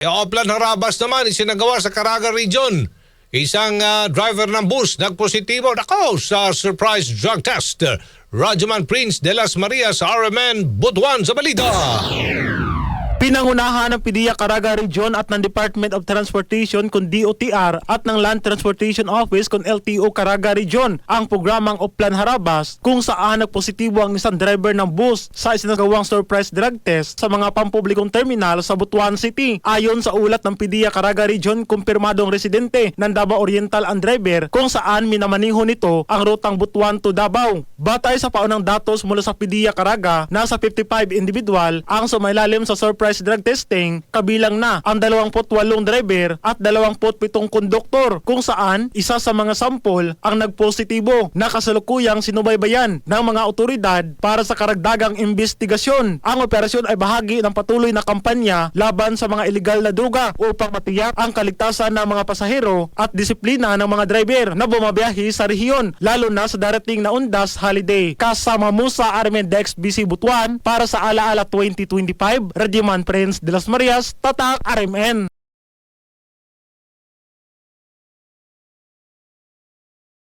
E Oplan Harabas naman isinagawa sa Caraga Region. Isang ah, driver ng bus nagpositibo nako sa surprise drug test. Rajaman Prince de las Marias, RMN, Butuan sa Balida. Pinangunahan ng PDEA Caraga Region at ng Department of Transportation kung DOTR at ng Land Transportation Office kung LTO Caraga Region ang programang Oplan Harabas kung saan nagpositibo ang isang driver ng bus sa isinagawang surprise drug test sa mga pampublikong terminal sa Butuan City. Ayon sa ulat ng PDEA Caraga Region, kumpirmadong residente ng Davao Oriental ang driver kung saan minamaniho nito ang rutang Butuan to Davao. Batay sa paunang datos mula sa PDEA Caraga, nasa 55 individual ang sumailalim sa surprise drug testing kabilang na ang 28 driver at 27 konduktor kung saan isa sa mga sampol ang nagpositibo na kasalukuyang sinubaybayan ng mga otoridad para sa karagdagang investigasyon. Ang operasyon ay bahagi ng patuloy na kampanya laban sa mga ilegal na droga upang matiyak ang kaligtasan ng mga pasahero at disiplina ng mga driver na bumabiyahe sa rehiyon lalo na sa darating na undas holiday. Kasama mo sa Armen Dex BC Butuan para sa Alaala 2025, Radyoman Prince de las Marias, Tatak RMN.